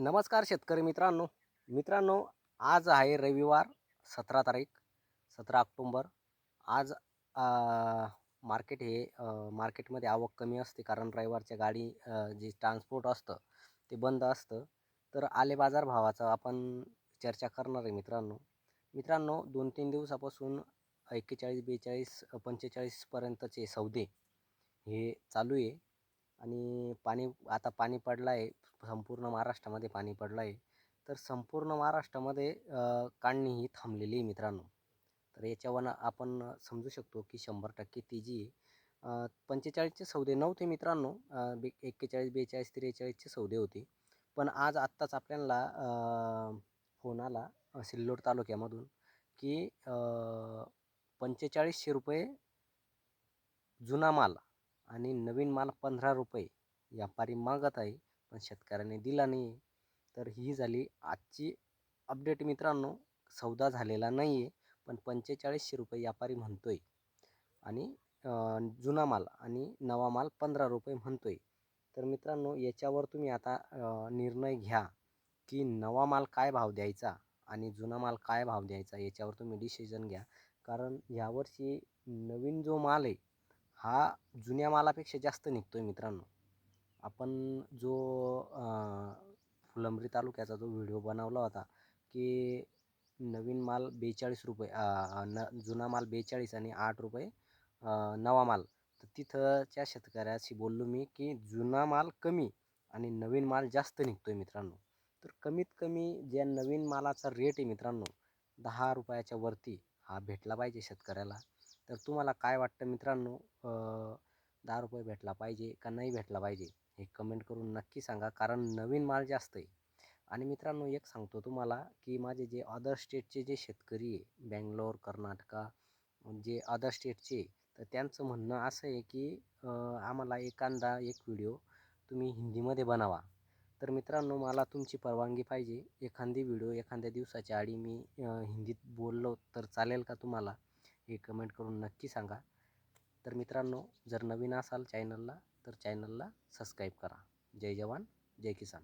नमस्कार शेतकरी मित्रांनो. मित्रांनो आज आहे रविवार सतरा तारीख सतरा ऑक्टोंबर. आज मार्केट हे मार्केटमध्ये आवक कमी असते कारण रविवारच्या गाडी जी जे ट्रान्सपोर्ट असतं ते बंद असतं. तर आले बाजार भावाचं आपण चर्चा करणार आहे मित्रांनो. मित्रांनो दोन तीन दिवसापासून एक्केचाळीस बेचाळीस पंचेचाळीसपर्यंतचे सौदे हे चालू आहे. आणि पाणी आता पाणी पडलं आहे संपूर्ण महाराष्ट्रामध्ये पाणी पडलं आहे तर संपूर्ण महाराष्ट्रामध्ये काढणी ही थांबलेली आहे मित्रांनो. तर याच्यावर आपण समजू शकतो की शंभर टक्के ती जी पंचेचाळीसचे सौदे नव्हते मित्रांनो बे एक्केचाळीस बेचाळीस त्रेचाळीसचे सौदे होते. पण आज आत्ताच आपल्याला फोन आला सिल्लोड तालुक्यामधून की पंचेचाळीसशे रुपये जुना माल आणि नवीन माल पंधरा रुपये व्यापारी मागत आहे पण शेतकऱ्याने दिला नाही आहे तर ही झाली आजची अपडेट मित्रांनो. सौदा झालेला नाही आहे पण पंचेचाळीसशे रुपये व्यापारी म्हणतो आहे आणि जुना माल आणि नवा माल पंधरा रुपये म्हणतो आहे तर मित्रांनो याच्यावर तुम्ही आता निर्णय घ्या की नवा माल काय भाव द्यायचा आणि जुना माल काय भाव द्यायचा याच्यावर तुम्ही डिसिजन घ्या. कारण यावर्षी नवीन जो माल आहे हा जुन्या मालापेक्षा जास्त निघतो आहे मित्रांनो. आपण जो फुलंब्री तालुक्याचा जो व्हिडिओ बनवला होता की नवीन माल बेचाळीस रुपये न जुना माल बेचाळीस आणि आठ रुपये नवा माल. तर तिथंच्या शेतकऱ्याशी बोललो मी की जुना माल कमी आणि नवीन माल जास्त निघतो आहे मित्रांनो. तर कमीत कमी ज्या नवीन मालाचा रेट आहे मित्रांनो दहा रुपयाच्या वरती हा भेटला पाहिजे शेतकऱ्याला. तर तुम्हाला काय वाटतं मित्रांनो? दहा रुपये भेटला पाहिजे का नाही भेटला पाहिजे? हे कमेंट करून नक्की सांगा. कारण नवीन माल जास्त आहे. आणि मित्रांनो एक सांगतो तुम्हाला की माझे जे अदर स्टेटचे जे शेतकरी आहे बँगलोर कर्नाटका जे अदर स्टेटचे तर त्यांचं म्हणणं असं आहे की आम्हाला एखादा एक व्हिडिओ तुम्ही हिंदीमध्ये बनवा. तर मित्रांनो मला तुमची परवानगी पाहिजे. एखादी व्हिडिओ एखाद्या दिवसाच्या आधी मी हिंदीत बोललो तर चालेल का तुम्हाला? हे कमेंट करून नक्की सांगा. तर मित्रांनो जर नवीन असाल चॅनलला तर चॅनलला सबस्क्राईब करा. जय जवान जय किसान.